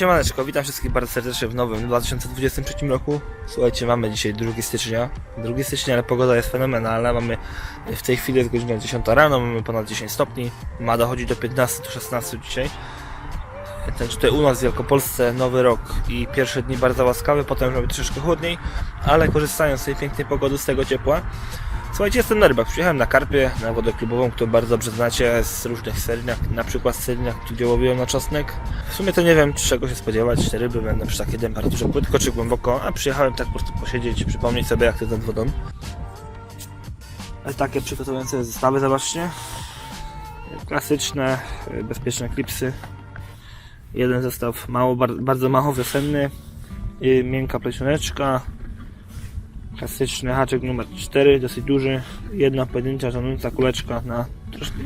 Siemaneczko, witam wszystkich bardzo serdecznie w nowym 2023 roku. Słuchajcie, mamy dzisiaj 2 stycznia. 2 stycznia, ale pogoda jest fenomenalna. Mamy w tej chwili jest godzina 10 rano, mamy ponad 10 stopni. Ma dochodzić do 15 do 16 dzisiaj. Ten tutaj u nas w Wielkopolsce nowy rok i pierwsze dni bardzo łaskawe, potem robi troszeczkę chłodniej, ale korzystając z tej pięknej pogody, z tego ciepła. Słuchajcie, jestem na rybach. Przyjechałem na karpie, na wodę klubową, którą bardzo dobrze znacie z różnych serii, na przykład z serii, gdzie łowiłem na czosnek. W sumie to nie wiem, czego się spodziewać. Te ryby będą przy takiej temperaturze płytko czy głęboko, a przyjechałem tak po prostu posiedzieć, przypomnieć sobie jak to jest nad wodą. Takie przygotowujące zestawy, zobaczcie. Klasyczne, y, bezpieczne klipsy. Jeden zestaw mało, bar- bardzo mało wiosenny. y, Miękka plecioneczka, Klasyczny haczyk numer 4, dosyć duży. Jedna pojedyncza żonująca kuleczka na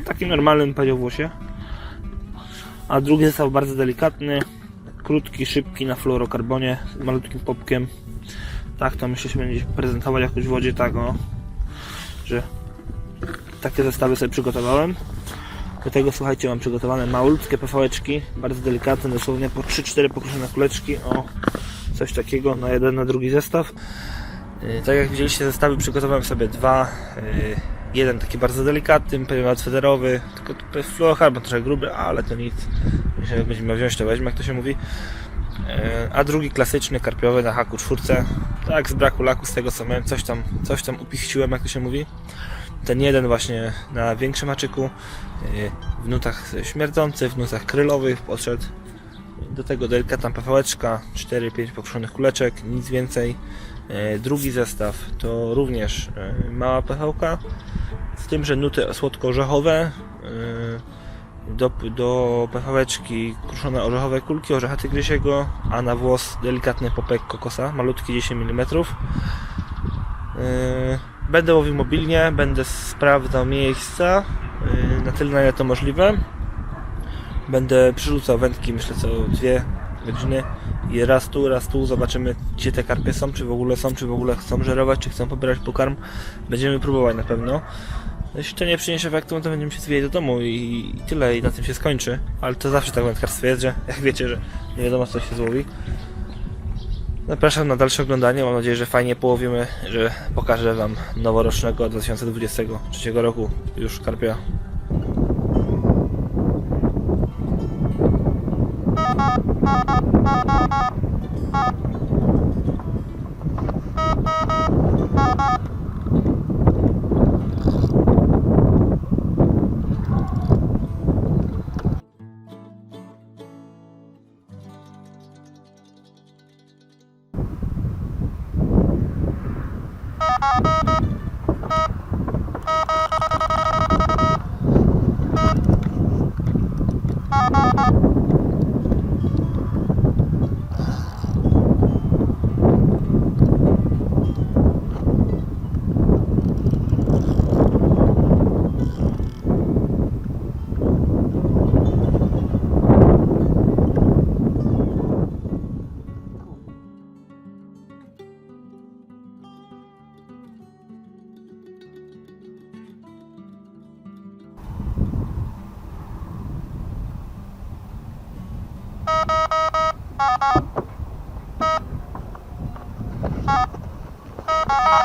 takim normalnym padziowosie. A drugi zestaw bardzo delikatny, krótki, szybki na fluorokarbonie z malutkim popkiem. Tak to myślę, że będzie prezentować jakoś w wodzie tak o, że takie zestawy sobie przygotowałem. Do tego słuchajcie, mam przygotowane malutkie PVeczki, bardzo delikatne, dosłownie po 3-4 pokruszone kuleczki. O, coś takiego na jeden, na drugi zestaw. Yy, Tak jak widzieliście zestawy przygotowałem sobie dwa. Yy, Jeden taki bardzo delikatny, pewien federowy, tylko fluorocarbon trochę gruby, ale to nic. Jeśli będziemy wziąć, to weźmie, jak to się mówi. Yy, A drugi klasyczny, karpiowy na haku czwórce. Tak, z braku laku, z tego co miałem, coś tam, coś tam upichciłem, jak to się mówi. Ten jeden właśnie na większym haczyku, w nutach śmierdzących, w nutach krylowych podszedł. Do tego delikatna PVeczka, 4-5 pokruszonych kuleczek, nic więcej. E, Drugi zestaw to również e, mała PVK, z tym, że nuty słodko-orzechowe. e, Do, do PVeczki kruszone orzechowe kulki, orzecha tygrysiego, a na włos delikatny popek kokosa, malutki 10 mm. Będę łowił mobilnie, będę sprawdzał miejsca na tyle, na ile to możliwe. Będę przerzucał wędki, myślę, co dwie godziny i raz tu, raz tu, zobaczymy gdzie te karpie są, czy w ogóle są, czy w ogóle chcą żerować, czy chcą pobierać pokarm. Będziemy próbować na pewno. Jeśli to nie przyniesie efektu, no to będziemy się zwijać do domu i, tyle, i na tym się skończy. Ale to zawsze tak w jest, że jak wiecie, że nie wiadomo co się złowi. Zapraszam na dalsze oglądanie, mam nadzieję, że fajnie połowimy, że pokażę Wam noworocznego 2023 roku już karpia. Música Thank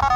you.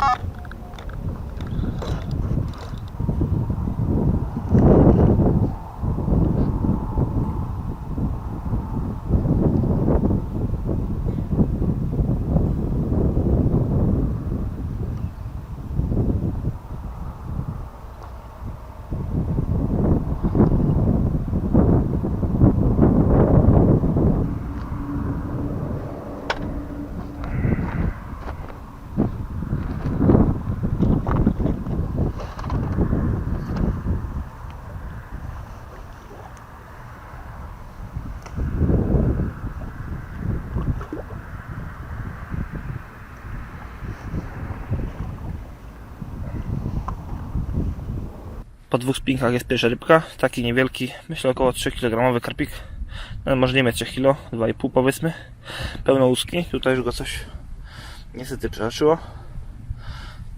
Po dwóch spinkach jest pierwsza rybka, taki niewielki, myślę około 3 kg karpik. No, może nie mieć 3 kg, 2,5 powiedzmy. Pełno łuski, tutaj już go coś niestety przeoczyło.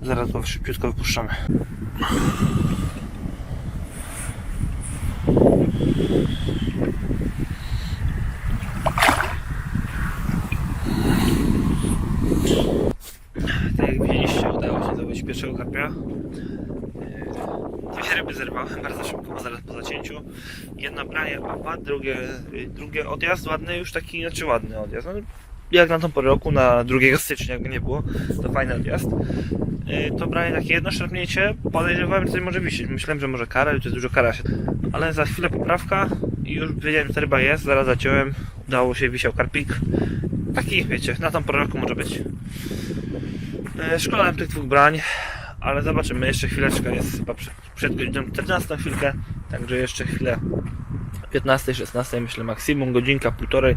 Zaraz go szybciutko wypuszczamy. Tak jak widzieliście, udało się zdobyć pierwszego karpia ryby zerwałem bardzo szybko, zaraz po zacięciu. Jedno branie opa, drugie, y, drugie odjazd ładny, już taki, znaczy ładny odjazd. No, jak na tą porę roku, na 2 stycznia jakby nie było, to fajny odjazd. Y, To branie takie jedno szarpnięcie, podejrzewałem, że coś może wisieć. Myślałem, że może kara, to jest dużo kara się. Ale za chwilę poprawka i już wiedziałem, że ryba jest, zaraz zaciąłem, udało się, wisiał karpik. Taki, wiecie, na tą porę roku może być. E, Szkolałem tych dwóch brań, ale zobaczymy, jeszcze chwileczkę jest chyba przed, godziną 14 chwilkę, także jeszcze chwilę 15, 16 myślę maksimum, godzinka, półtorej,